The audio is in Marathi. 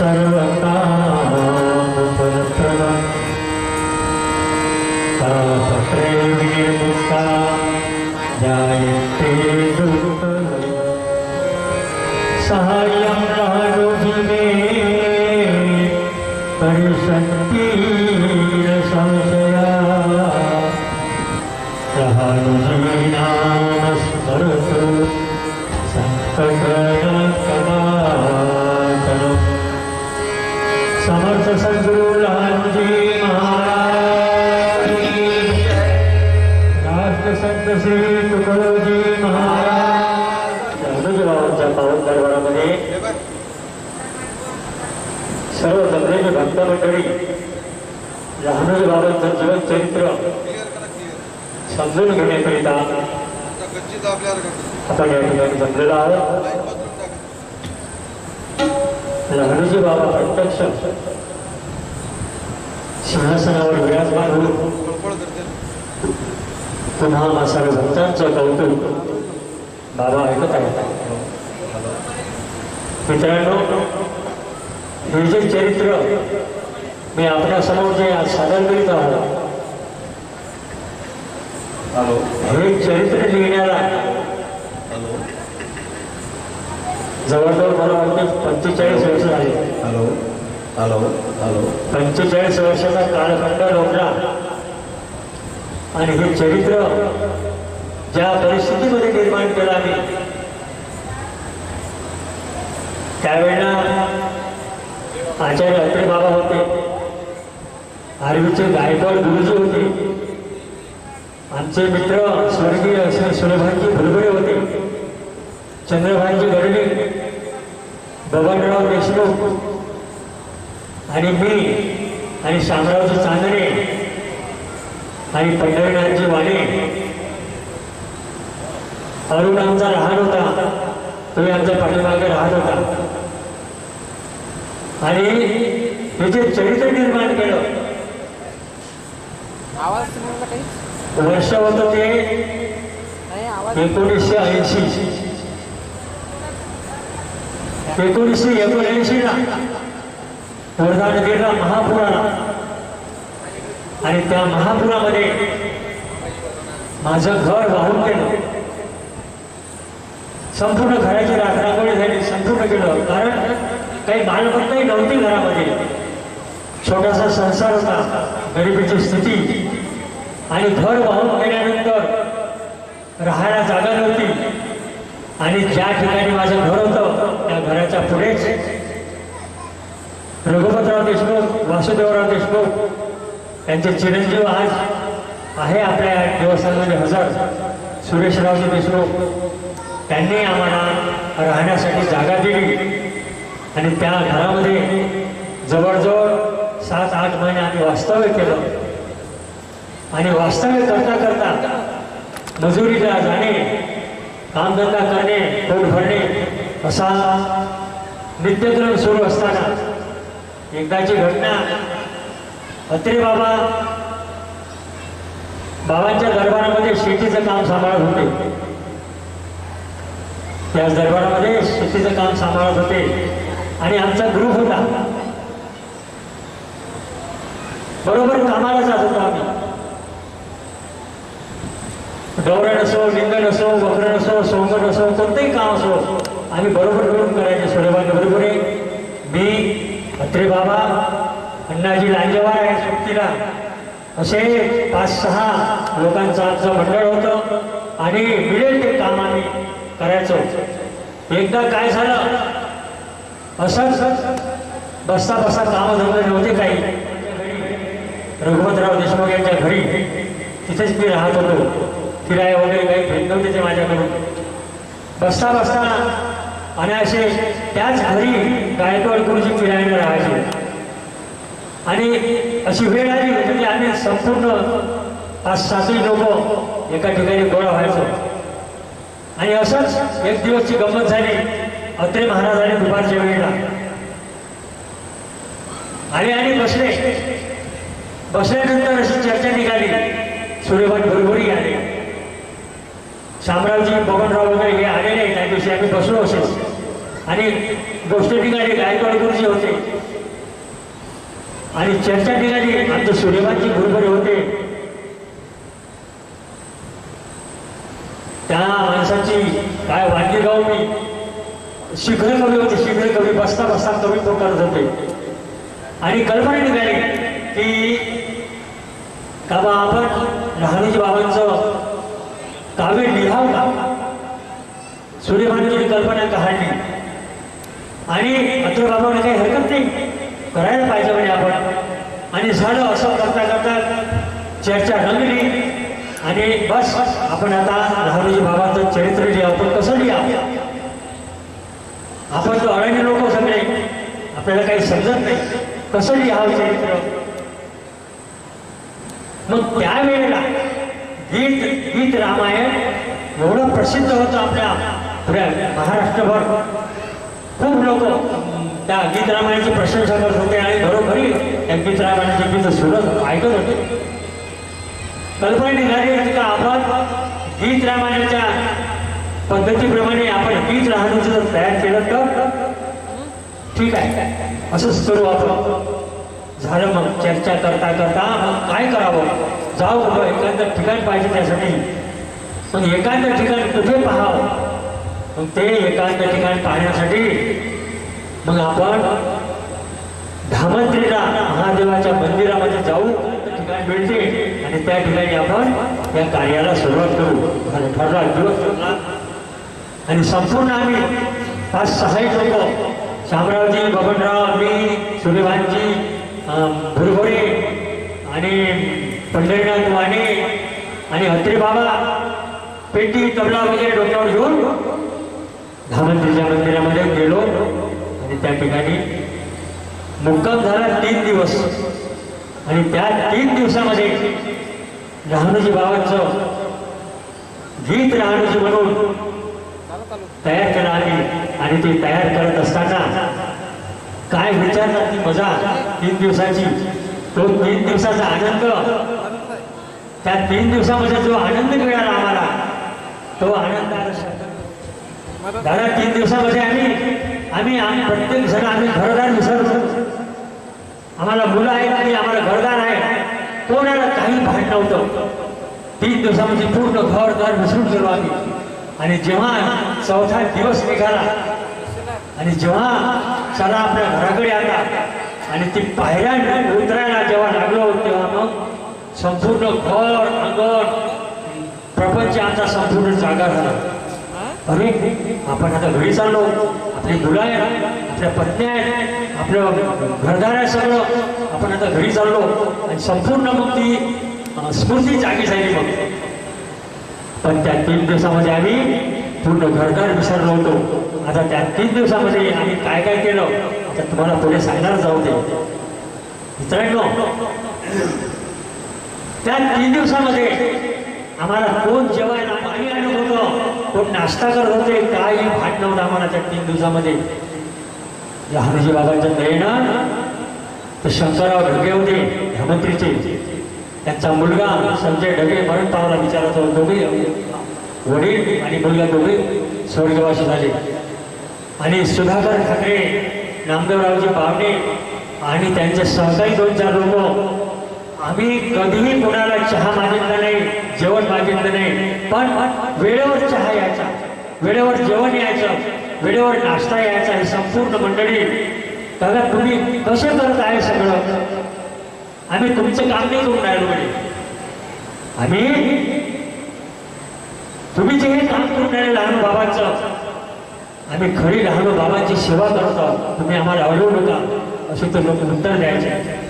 सर्वकामपरप्रभा तापत्रे विनिर्मुक्ता जायते दुःखम् सहाय्यं समर्थ सद्गुरु लहानजी महाराज राष्ट्र संत श्री तुकडोजी महाराज। हनुजबाबांच्या पावन दरबारामध्ये सर्व जमलेली भक्त मंडळी या हनुजबाबांचं जीवन चरित्र समजून घेण्याकरिता आता या ठिकाणी जमलेला आहे. लहानूजी बाबा प्रत्यक्ष सिंहासनावर विराजमान होऊन पुन्हा सर्व भक्तांचं कौतुक बाबा ऐकत आहेत. मित्रांनो हे जे चरित्र मी आपल्यासमोर जे आज सादर करीत आहोत हे चरित्र लिहिण्याला हॅलो जवळजवळ मला वाटते पंचेचाळीस वर्ष झाली. Hello hello hello. पंचेचाळीस वर्षाचा कालखंड लोटला आणि हे चरित्र ज्या परिस्थितीमध्ये निर्माण केलं आम्ही त्यावेळेला आचार्य अत्रे बाबा होते आरवीचे गायकवाड गुरुजी होते आमचे मित्र स्वर्गीय असे सुलभांजी भुलबळे होते चंद्रभाईजी गडवी बबनराव देशमुख आणि मी आणि शामरावजी चांदणे आणि पंढरीनाथजी वाणे. अरुण आमचा राहत होता. तुम्ही आमच्या पाठीमागे राहत होता. आणि हे जे चरित्र निर्माण केलं वर्ष होतं ते एकोणीसशे ऐंशी. एकोणीसशे एकोणऐंशीला वर्धा नदीला महापूर आला आणि त्या महापुरामध्ये माझं घर वाहून गेलं. संपूर्ण घराची राखरांगोळी झाली संपूर्ण केलं कारण काही मालमत्ताही नव्हती घरामध्ये. छोटासा संसार होता गरिबीची स्थिती. आणि घर वाहून गेल्यानंतर राहायला जागा नव्हती. आणि ज्या ठिकाणी माझं घर होतं घराच्या पुढेच रघुपतराव देशमुख वासुदेवराव देशमुख त्यांचे चिरंजीव आज आहे आपल्या दिवसांमध्ये हजर. सुरेशरावजी देशमुख त्यांनी आम्हाला राहण्यासाठी जागा दिली. आणि त्या घरामध्ये जवळजवळ सात आठ महिने आम्ही वास्तव्य केलं. आणि वास्तव्य करता करता मजुरीला जाणे कामधंदा करणे पोट भरणे असा नित्यक्रम सुरू असताना एकदाची घटना. अत्रे बाबा बाबांच्या दरबारामध्ये शेतीचं काम सांभाळत होते. त्या दरबारामध्ये शेतीचं काम सांभाळत होते. आणि आमचा ग्रुप होता. बरोबर कामाला जात होतो आम्ही. गौरण असो लिंगण असो वक्रण असो सोंगण असो कोणतंही काम असो आम्ही बरोबर मिळून करायचे सूर्यबान बरोबर आहे. मी अत्रे बाबा अण्णाजी लांजेवार आहे सुट्टीला. असे पाच सहा लोकांचं आमचं मंडळ होतं आणि मिळेल ते काम आम्ही करायचो. एकदा काय झालं? असंच बसता बसता कामं धंदे नव्हते काही. रघुपतराव देशमुख यांच्या घरी तिथेच मी राहत होतो. फिराय वगैरे काही भेट नव्हते ते माझ्याकडून. बसता बसता आणि असे त्याच घरी गायकवाड गुरुजी फिरायला राहायचे. आणि अशी वेळ आली म्हणजे आम्ही संपूर्ण पाच सातही लोक एका ठिकाणी गोळा व्हायचो. आणि असंच एक दिवसची गंमत झाली. अत्रे महाराजांनी दुपारच्या वेळेला. आले आणि बसले. बसल्यानंतर अशी चर्चा निघाली. सूर्यभान भरभरी आले. शामरावजी बबनराव वगैरे हे आलेले त्या दिवशी आम्ही बसलो असे आणि गोष्ट ठिकाणी गायकवाड गुरुजी होते. आणि चर्चा ठिकाणी आमचे सूर्यवानजी गुरुबरे होते. त्या माणसाची काय वाटली गाव मी? शीघ्र कवी होते शीघ्र कवी बसता बसता कवित्व करत होते. आणि कल्पना निघाली की का बा आपण लहानजी बाबांचं काव्य लिहावं का? सूर्यभानची कल्पना काढली आणि अत्र बाबांना काही हरकत नाही. करायला पाहिजे म्हणजे आपण. आणि झालं असं करता करता चर्चा रंगली. आणि बस आपण आता लहानजी बाबांचं चरित्र लिहा आपण कसं लिहा? आपण तो अडाणी लोक सगळे. आपल्याला काही समजत नाही. कसं लिहावं चरित्र? मग त्यावेळेला गीत गीत रामायण एवढं प्रसिद्ध होतं आपल्या पुऱ्या महाराष्ट्रभर. खूप लोक त्या गीत रामायणाची प्रशंसा करत होते आणि घरोघरी त्या गीत रामायणाचे गीत सुरत ऐकत होते. कल्पना निघाली होती का आपण? गीत रामायणाच्या पद्धतीप्रमाणे आपण गीत राहण्याचं जर तयार केलं तर? ठीक आहे. असंच करू आपण. झालं मग चर्चा करता करता मग काय करावं? जाऊ बाबा एखादं ठिकाण पाहिजे त्यासाठी. पण एखादं ठिकाण कुठे पाहावं? मग ते एखादं ठिकाण पाहण्यासाठी मग आपण धामंत्रीला महादेवाच्या मंदिरामध्ये जाऊ ठिकाण मिळते. आणि त्या ठिकाणी आपण या कार्याला सुरुवात करू. आणि ठरला दिवस ठरला आणि संपूर्ण आम्ही पाच सहाही लोक शामरावजी बबनराव मी सूर्यभानजी भुरभुरे आणि पंढरीनाथ वाणे आणि अत्रे बाबा पेटी तबला वगैरे डोक्यावर घेऊन धामंत्रीच्या मंदिरामध्ये गेलो. आणि त्या ठिकाणी मुक्काम झाला तीन दिवस. आणि त्या तीन दिवसामध्ये लहानजी बाबांचं गीत लहानजी म्हणून तयार केलं आम्ही. आणि ते तयार करत असताना काय विचारतात ती मजा तीन दिवसाची? तो तीन दिवसाचा आनंद. त्या तीन दिवसामध्ये जो आनंद मिळाला आम्हाला तो आनंद आता दादा तीन दिवसामध्ये आम्ही आम्ही आम्ही प्रत्येक जण आम्ही घरदार विसरतो आम्हाला मुलं आहेत आणि आम्हाला घरदार आहे. कोणाला काही भान नव्हतं. तीन दिवसामध्ये पूर्ण घरदार विसरून गेलो आम्ही. आणि जेव्हा चौथा दिवस निघाला आणि जेव्हा चला आपल्या घराकडे आला आणि ती पायऱ्या उतरायला जेव्हा लागलो तेव्हा मग संपूर्ण घर अंगण प्रपंच आमचा संपूर्ण जागा झाला. अरे आपण आता घरी चाललो. आपली मुलं आहेत आपल्या पत्नी आहेत आपलं घरदार आहे सगळं. आपण आता घरी चाललो. आणि संपूर्ण मग ती स्मृती स्फूर्ती जागी झाली मग. पण त्या तीन दिवसामध्ये आम्ही पूर्ण घरदार विसरलो होतो. आता त्या तीन दिवसामध्ये आम्ही काय काय केलं आता तुम्हाला पुढे सांगणार जाऊ दे. मित्रांनो त्या तीन दिवसामध्ये आम्हाला कोण जेवायला पाणी आणत होतो कोण नाश्ता करत होते काही भाट नव्हतं आम्हाला त्या तीन दिवसामध्ये. लहानजी बाबांच्या दयेनं ते शंकरराव ढगे होते हेमंत्रीचे त्यांचा मुलगा संजय ढगे मरण पावला विचारत दोघे वडील आणि मुलगा दोघे स्वर्गवासी झाले. आणि सुधाकर ठाकरे नामदेवरावजी पावणे आणि त्यांचे सहकारी दोन चार लोक. आम्ही कधीही कोणाला चहा मागितला नाही जेवण मागितलं नाही पण वेळेवर चहा यायचा वेळेवर जेवण यायचं वेळेवर नाश्ता यायचा हे संपूर्ण मंडळी. दादा तुम्ही कसे करत आहे सगळं? आम्ही तुमचं काम नाही करून राहिलो म्हणजे आम्ही तुम्ही जे हे काम करून राहिले लहान बाबांचं आम्ही खरी लहान बाबांची सेवा करत आहोत. तुम्ही आम्हाला अडवू नका असे तर लोक उत्तर द्यायचे.